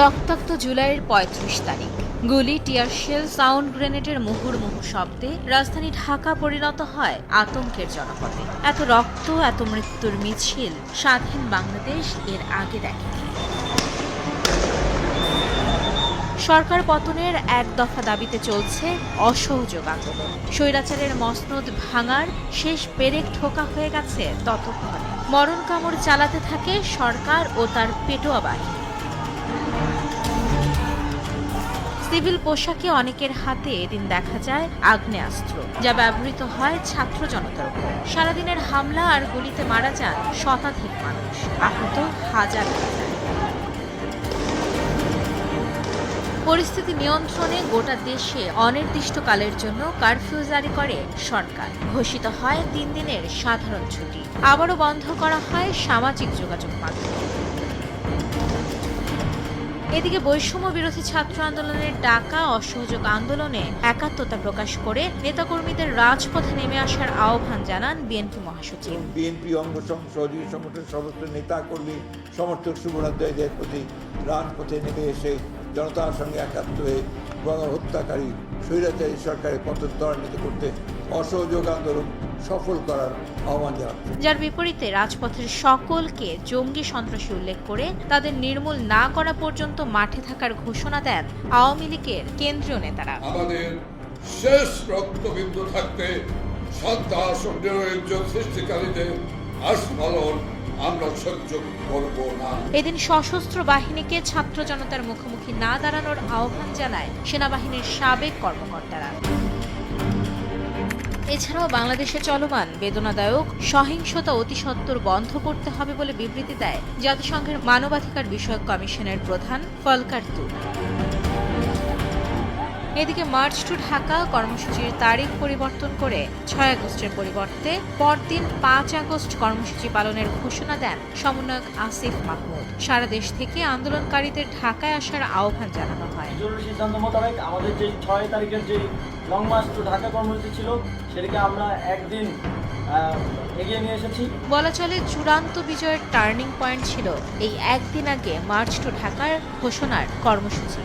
রক্তাক্ত জুলাইয়ের পঁয়ত্রিশ তারিখ। গুলি, টিয়ার শেল, সাউন্ড গ্রেনেডের মুহুর্মুহু শব্দে রাজধানী ঢাকা পরিণত হয় আতঙ্কের জনপদে। এত রক্ত, এত মৃত্যুর মিছিল স্বাধীন বাংলাদেশ এর আগে দেখেনি। সরকার পতনের এক দফা দাবিতে চলছে অসহযোগ আন্দোলন। স্বৈরাচারের মসনদ ভাঙার শেষ পেরেক ঠোকা হয়ে গেছে ততক্ষণে। মরণ কামড় চালাতে থাকে সরকার ও তার পেটোয়া বাহিনী। সিভিল পোশাকে অনেকের হাতে এদিন দেখা যায় আগ্নেয়াস্ত্র, যা ব্যবহৃত হয় ছাত্র জনতার উপর। সারাদিনের হামলা আর গুলিতে মারা যান শতাধিক মানুষ। আহত হাজার পরিস্থিতি নিয়ন্ত্রণে গোটা দেশে অনির্দিষ্টকালের জন্য কারফিউ জারি করে সরকার। ঘোষিত হয় তিন দিনের সাধারণ ছুটি। আবারও বন্ধ করা হয় সামাজিক যোগাযোগ মাধ্যম। এদিকে বৈষম্য বিরোধী ছাত্র আন্দোলনের ডাকা, অসহযোগ আন্দোলনে একাত্মতা প্রকাশ করে নেতাকর্মীদের রাজপথে নেমে আসার আহ্বান জানান বিএনপি মহাসচিব। বিএনপি অঙ্গ সহযোগী সংগঠনের সমস্ত নেতা কর্মী সমর্থক শুভরাধ্যায়ীদের প্রতি রাজপথে নেমে এসে জনতার সঙ্গে একাত্ম হয়ে গণহত্যাকারী স্বৈরাচারী সরকারের পতন ত্বরান্বিত করতে অসহযোগ আন্দোলন সফল করার আহ্বান জানাচ্ছে। যার বিপরীতে রাজপথের সকলকে জঙ্গি সন্ত্রাসী উল্লেখ করে তাদের নির্মূল না করা পর্যন্ত মাঠে থাকার ঘোষণা দেন আওয়ামী লীগের কেন্দ্রীয় নেতারা। আমাদের শেষ রক্তবিন্দু থাকতে সন্ত্রাস ও নিরঞ্জন সৃষ্টিকারীদের আস্ফলন এদিন সশস্ত্র বাহিনীকে ছাত্র জনতার মুখোমুখি না দাঁড়ানোর আহ্বান জানায় সেনাবাহিনীর সাবেক কর্মকর্তারা। এছাড়াও বাংলাদেশে চলমান বেদনাদায়ক, সহিংসতা অতিসত্বর বন্ধ করতে হবে বলে বিবৃতি দেয় জাতিসংঘের মানবাধিকার বিষয়ক কমিশনের প্রধান ফলকার এদিকে মার্চ টু ঢাকা কর্মসূচির তারিখ পরিবর্তন করে ছয় আগস্টের পরিবর্তে পরদিন পাঁচ আগস্ট কর্মসূচি পালনের ঘোষণা দেন সমন্বয়ক আসিফ মাহমুদ। সারা দেশ থেকে আন্দোলনকারীদের ঢাকায় আসার আহ্বান জানানো হয়। জরুরি সিদ্ধান্ত মোতাবেক আমাদের যে ছয় তারিখের যে লং মার্চ টু ঢাকা কর্মসূচি ছিল সেটাকে আমরা একদিন এগিয়ে নিয়ে এসেছি। বলা চলে চূড়ান্ত বিজয়ের টার্নিং পয়েন্ট ছিল এই একদিন আগে মার্চ টু ঢাকার ঘোষণার কর্মসূচি।